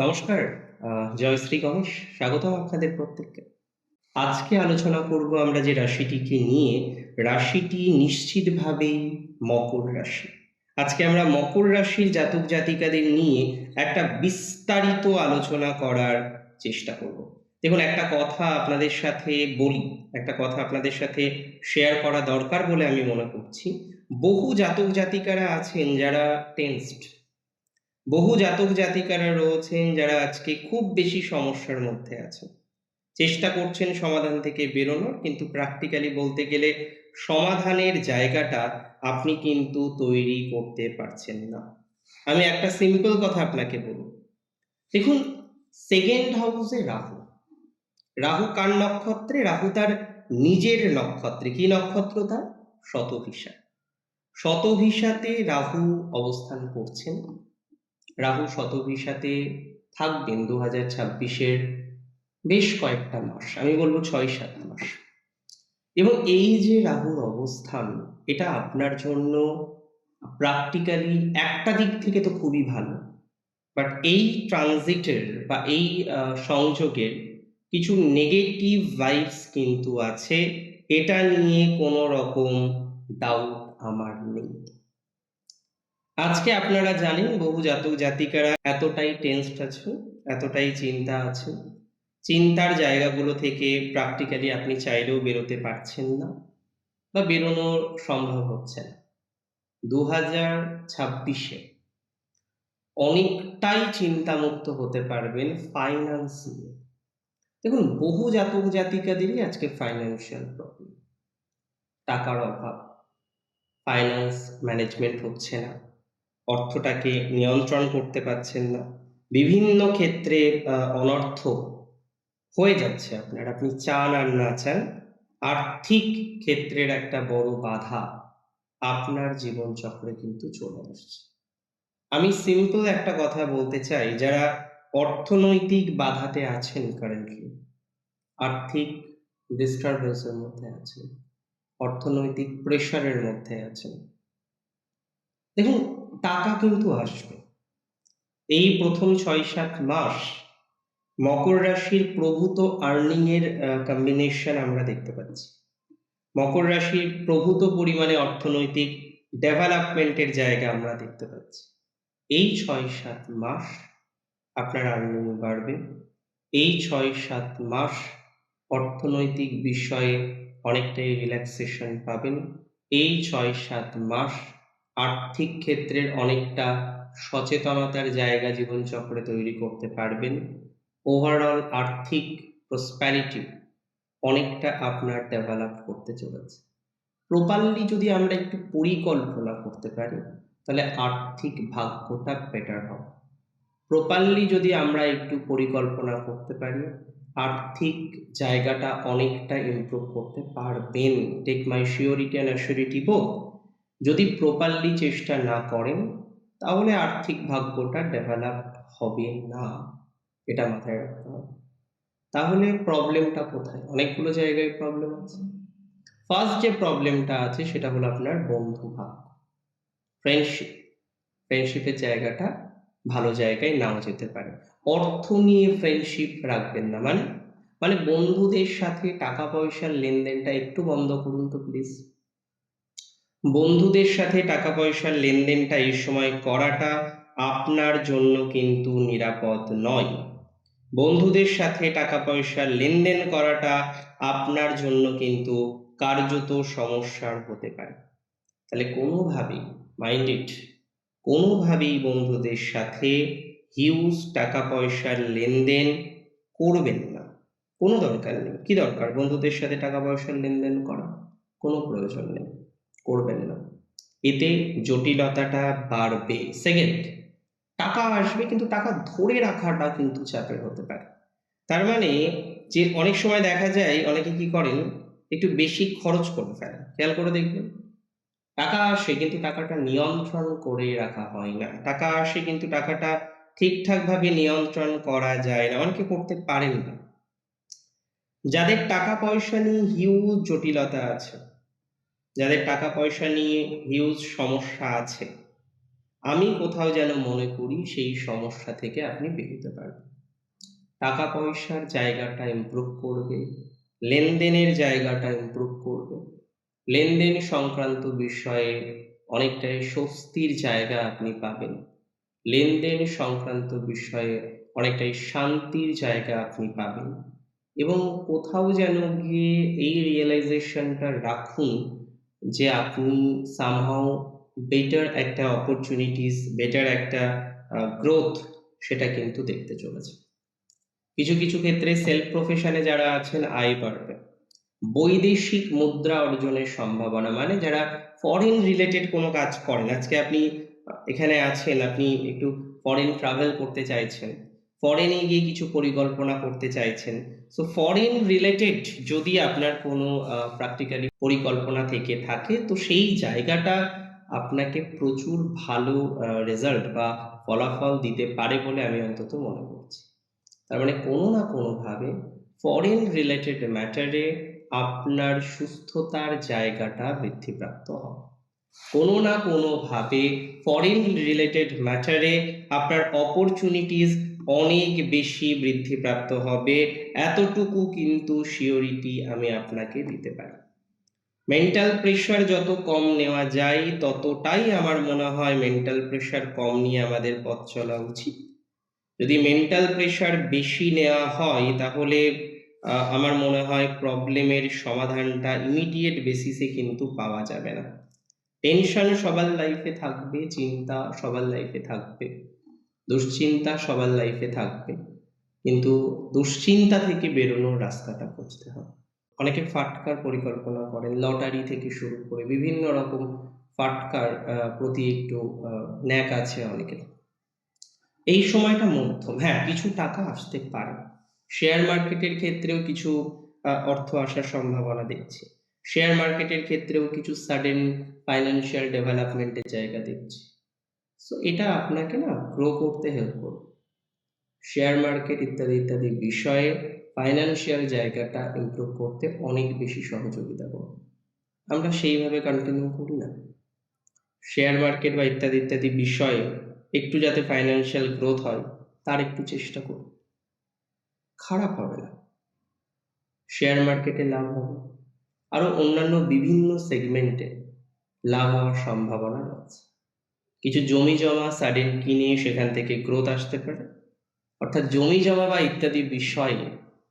নমস্কার জয়শ্রী গণেশ স্বাগতম আপনাদের প্রত্যেককে। আজকে আলোচনা করব আমরা যে রাশিটিকে নিয়ে। রাশিটি নিশ্চিতভাবেই মকর রাশি। আজকে আমরা মকর রাশির জাতক জাতিকাদের নিয়ে একটা বিস্তারিত আলোচনা করার চেষ্টা করব। দেখুন, একটা কথা আপনাদের সাথে বলি, একটা কথা আপনাদের সাথে শেয়ার করা দরকার বলে আমি মনে করছি। বহু জাতক জাতিকারা আছেন যারা টেন্সড বহু জাতক জাতিকারা রয়েছেন যারা আজকে খুব বেশি সমস্যার মধ্যে আছে। চেষ্টা করছেন সমাধান থেকে বেরোনোর, কিন্তু প্র্যাকটিক্যালি বলতে গেলে সমাধানের জায়গাটা আপনি কিন্তু তৈরি করতে পারছেন না। আমি একটা সিম্পল কথা আপনাকে বলব। দেখুন সেকেন্ড হাউসে রাহু। রাহু কার নক্ষত্রে? রাহু তার নিজের নক্ষত্রে। কি নক্ষত্র তার? শতভিসা শতভিসাতে রাহু অবস্থান করছেন। রাহু শতভিসাতে থাকবেন দু হাজার ছাব্বিশের বেশ কয়েকটা মাস, আমি বলব ছয় সাত মাস। এবং এই যে রাহুর অবস্থান, এটা আপনার জন্য প্র্যাকটিক্যালি একটা দিক থেকে তো খুবই ভালো। বাট এই ট্রানজিটের বা এই সংযোগের কিছু নেগেটিভ ভাইবস কিন্তু আছে, এটা নিয়ে কোনো রকম ডাউট আমার নেই। আজকে আপনারা জানেন বহু জাতক জাতিকারা এতটাই টেন্সড আছে, এতটাই চিন্তা আছে। চিন্তার জায়গাগুলো থেকে প্র্যাকটিক্যালি আপনি চাইলেও বেরোতে পারছেন না বা বেরোনো সম্ভব হচ্ছে না। দু হাজার ছাব্বিশে অনেকটাই চিন্তামুক্ত হতে পারবেন ফাইন্যান্স নিয়ে। দেখুন, বহু জাতক জাতিকাদেরই আজকে ফাইন্যান্সিয়াল প্রবলেম টাকার অভাব। ফাইন্যান্স ম্যানেজমেন্ট হচ্ছে না। অর্থটাকে নিয়ন্ত্রণ করতে পারছেন না। বিভিন্ন ক্ষেত্রে অনর্থ হয়ে যাচ্ছে আপনার। আপনি চান আর না চান, আর্থিক ক্ষেত্রের একটা বড় বাধা আপনার জীবন চক্রে কিন্তু চলে আসছে। আমি সিম্পল একটা কথা বলতে চাই, যারা অর্থনৈতিক বাধাতে আছেন কারেন্টলি আর্থিক ডিস্টারবেন্সের মধ্যে আছেন, অর্থনৈতিক প্রেশারের মধ্যে আছেন। দেখুন টাকা কিন্তু আসবে। এই প্রথম ছয় সাত মাস মকর রাশির প্রভূত আর্নিং এর কম্বিনেশন আমরা দেখতে পাচ্ছি। মকর রাশির প্রভূত পরিমাণে অর্থনৈতিক ডেভেলপমেন্টের জায়গা আমরা দেখতে পাচ্ছি। এই ছয় সাত মাস আপনার আর্নিং বাড়বে। এই ছয় সাত মাস অর্থনৈতিক বিষয়ে অনেকটাই রিল্যাক্সেশন পাবেন। এই ছয় সাত মাস আর্থিক ক্ষেত্রের অনেকটা সচেতনতার জায়গা জীবনচক্রে তৈরি করতে পারবেন। ওভারঅল আর্থিক প্রসপ্যারিটি অনেকটা আপনার ডেভেলপ করতে চলেছে। প্রপারলি যদি আমরা একটু পরিকল্পনা করতে পারি, তাহলে আর্থিক ভাগ্যটা বেটার হবে। প্রপারলি যদি আমরা একটু পরিকল্পনা করতে পারি, আর্থিক জায়গাটা অনেকটা ইমপ্রুভ করতে পারবেন। Take my surety and assurity both যদি প্রপারলি চেষ্টা না করেন, তাহলে আর্থিক ভাগ্যটা ডেভেলপ হবে না। এটা মাথায় রাখতে হবে। তাহলে প্রবলেমটা কোথায়? অনেকগুলো জায়গায় প্রবলেম আছে। ফার্স্ট যে প্রবলেমটা আছে, সেটা হলো আপনার বন্ধু ভাগ। ফ্রেন্ডশিপ ফ্রেন্ডশিপের জায়গাটা ভালো জায়গায় নাও যেতে পারে। অর্থ নিয়ে ফ্রেন্ডশিপ রাখবেন না। মানে মানে বন্ধুদের সাথে টাকা পয়সার লেনদেনটা একটু বন্ধ করুন তো প্লিজ বন্ধুদের সাথে টাকা পয়সার লেনদেনটা এই সময় করাটা আপনার জন্য কিন্তু নিরাপদ নয়। বন্ধুদের সাথে টাকা পয়সার লেনদেন করাটা আপনার জন্য কিন্তু কার্যত সমস্যার হতে পারে। তাহলে কোনোভাবেই মাইন্ড ইট কোনোভাবেই বন্ধুদের সাথে হিউজ টাকা পয়সার লেনদেন করবেন না। কোনো দরকার নেই। কি দরকার বন্ধুদের সাথে টাকা পয়সার লেনদেন করা? কোনো প্রয়োজন নেই। করবেন না। এতে জটিলতাটা বাড়বে। সেকেন্ড টাকা আসবে কিন্তু টাকা ধরে রাখাটা কিন্তু চাপের হতে পারে। তার মানে যে অনেক সময় দেখা যায়, অনেকে কি করেন, একটু বেশি খরচ করে ফেলেন খেয়াল করে দেখবেন, টাকা আসে কিন্তু টাকাটা নিয়ন্ত্রণ করে রাখা হয় না। টাকা আসে কিন্তু টাকাটা ঠিকঠাক ভাবে নিয়ন্ত্রণ করা যায় না। অনেকে করতে পারেন না। যাদের টাকা পয়সা নিয়ে হিউজ জটিলতা আছে যাদের টাকা পয়সা নিয়ে হিউজ সমস্যা আছে, আমি কোথাও যেন মনে করি সেই সমস্যা থেকে আপনি বেরোতে পারবেন। টাকা পয়সার জায়গাটা ইমপ্রুভ করবে, লেনদেনের জায়গাটা ইমপ্রুভ করবে। লেনদেন সংক্রান্ত বিষয়ে অনেকটাই স্বস্তির জায়গা আপনি পাবেন। লেনদেন সংক্রান্ত বিষয়ে অনেকটাই শান্তির জায়গা আপনি পাবেন। এবং কোথাও যেন গিয়ে এই রিয়েলাইজেশনটা রাখুন যে আপনি সামহাউ বেটার একটা অপরচুনিটিস বেটার একটা গ্রোথ সেটা কিন্তু দেখতে চলেছে। কিছু কিছু ক্ষেত্রে সেলফ প্রফেশনে যারা আছেন আয় বাড়বে। বৈদেশিক মুদ্রা অর্জনের সম্ভাবনা মানে যারা ফরেন রিলেটেড কোনো কাজ করেন, আজকে আপনি এখানে আছেন, আপনি একটু ফরেন ট্রাভেল করতে চাইছেন ফরেনে গিয়ে কিছু পরিকল্পনা করতে চাইছেন সো ফরেন রিলেটেড যদি আপনার কোনো প্র্যাকটিক্যালি পরিকল্পনা থেকে থাকে, তো সেই জায়গাটা আপনাকে প্রচুর ভালো রেজাল্ট বা ফলাফল দিতে পারে বলে আমি অন্তত মনে করছি। তার মানে কোনো না কোনোভাবে ফরেন রিলেটেড ম্যাটারে আপনার সুস্থতার জায়গাটা বৃদ্ধিপ্রাপ্ত হবে। কোনো না কোনোভাবে ফরেন রিলেটেড ম্যাটারে আপনার অপরচুনিটিস অনেক বেশি বৃদ্ধিপ্রাপ্ত হবে। এতটুকু কিন্তু শিওরিটি আমি আপনাকে দিতে পারি। মেন্টাল প্রেশার যত কম নেওয়া যায়, ততটাই আমার মনে হয় মেন্টাল প্রেশার কম নিয়ে আমাদের পথ চলা উচিত। যদি মেন্টাল প্রেশার বেশি নেওয়া হয়, তাহলে আমার মনে হয় প্রবলেমের সমাধানটা ইমিডিয়েট বেসিসে কিন্তু পাওয়া যাবে না। টেনশন সবার লাইফে থাকবে, চিন্তা সবার লাইফে থাকবে, দুশ্চিন্তা সবার লাইফে থাকবে। কিন্তু দুশ্চিন্তা থেকে বেরোনোর রাস্তাটা খুঁজতে হবে। অনেকে ফাটকার পরিকল্পনা করেন, লটারি থেকে শুরু করে বিভিন্ন রকম ফাটকার প্রতি একটু ন্যাক আছে অনেকের। এই সময়টা মধ্যম। হ্যাঁ কিছু টাকা আসতে পারে। শেয়ার মার্কেটের ক্ষেত্রেও কিছু অর্থ আসার সম্ভাবনা দেখছি। শেয়ার মার্কেটের ক্ষেত্রেও কিছু সাডেন ফাইন্যান্সিয়াল ডেভেলপমেন্টের জায়গা দেখছি। সো এটা আপনাকে না গ্রো করতে হেল্প করবে। শেয়ার মার্কেট ইত্যাদি ইত্যাদি বিষয়ে ফাইন্যান্সিয়াল জায়গাটা ইমপ্রুভ করতে অনেক বেশি সহযোগিতা করবে। আমরা সেইভাবে কন্টিনিউ করি না। শেয়ার মার্কেট বা ইত্যাদি ইত্যাদি বিষয়ে একটু যাতে ফাইন্যান্সিয়াল গ্রোথ হয়, তার একটু চেষ্টা করুন। খারাপ হবে না। শেয়ার মার্কেটে লাভ হবে। আরও অন্যান্য বিভিন্ন সেগমেন্টে লাভ হওয়ার সম্ভাবনা রয়েছে। কিছু জমি জমা সাডেন কিনে সেখান থেকে গ্রোথ আসতে পারে। অর্থাৎ জমি জমা বা ইত্যাদি বিষয়ে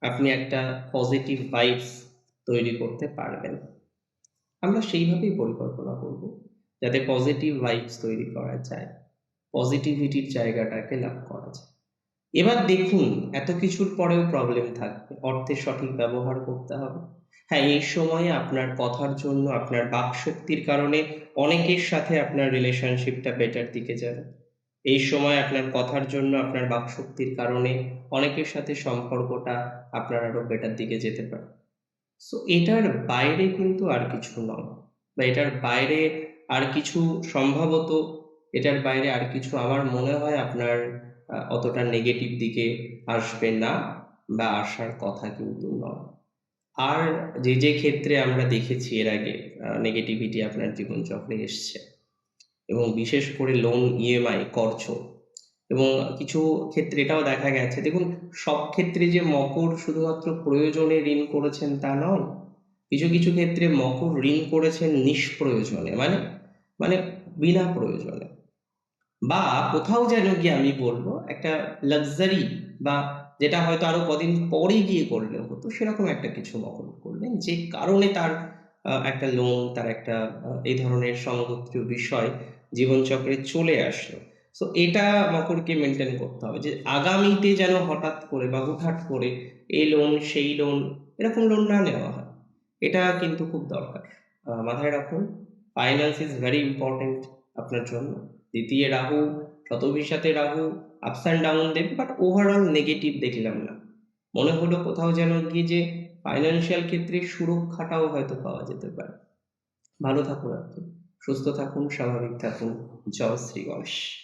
আপনি একটা পজিটিভ ভাইবস তৈরি করতে পারবেন। আমরা সেইভাবেই পরিকল্পনা করব যাতে পজিটিভ ভাইবস তৈরি করা যায় পজিটিভিটির জায়গাটাকে লাভ করা যায়। এবার দেখুন, এত কিছুর পরেও প্রবলেম থাকবে। অর্থের সঠিক ব্যবহার করতে হবে। হ্যাঁ এই সময়ে আপনার কথার জন্য, আপনার বাকশক্তির কারণে অনেকের সাথে আপনার রিলেশনশিপটা বেটার দিকে যাবে। এই সময় আপনার কথার জন্য, আপনার বাকশক্তির কারণে অনেকের সাথে সম্পর্কটা আপনার আরও বেটার দিকে যেতে পারে। সো এটার বাইরে কিন্তু আর কিছু নয় বা এটার বাইরে আর কিছু সম্ভবত, এটার বাইরে আর কিছু আমার মনে হয় আপনার অতটা নেগেটিভ দিকে আসবে না বা আসার কথা কিন্তু নয়। আর যে যে ক্ষেত্রে আমরা দেখেছি এর আগে নেগেটিভিটি আপনার জীবনচক্রে এসছে এবং বিশেষ করে লোন ইএমআই করছ এবং কিছু ক্ষেত্রে এটাও দেখা গেছে। দেখুন, সব ক্ষেত্রে যে মকর শুধুমাত্র প্রয়োজনে ঋণ করেছেন তা নয়, কিছু কিছু ক্ষেত্রে মকর ঋণ করেছেন নিষ্প্রয়োজনে মানে মানে বিনা প্রয়োজনে। বা কোথাও যেন গিয়ে আমি বলব, একটা লাক্সারি বা যেটা হয়তো আরও কদিন পরে গিয়ে করলে হতো, সেরকম একটা কিছু মকর করলেন, যে কারণে তার একটা লোন তার একটা এই ধরনের সমগোত্রীয় বিষয় জীবনচক্রে চলে আসলো। সো এটা মকরকে মেনটেন করতে হবে যে আগামীতে যেন হঠাৎ করে বা হুটহাট করে এই লোন সেই লোন এরকম লোন না নেওয়া হয়। এটা কিন্তু খুব দরকার। মাথায় রাখুন ফাইন্যান্স ইজ ভেরি ইম্পর্টেন্ট আপনার জন্য। দ্বিতীয় রাহু শতভিসাতে রাহু আপস অ্যান্ড ডাউন দেবে বাট ওভারঅল নেগেটিভ দেখলাম না। মনে হলো কোথাও যেন গিয়ে যে ফাইন্যান্সিয়াল ক্ষেত্রে সুরক্ষাটাও হয়তো পাওয়া যেতে পারে। ভালো থাকুন আপনি, সুস্থ থাকুন, স্বাভাবিক থাকুন। জয় শ্রী গণেশ।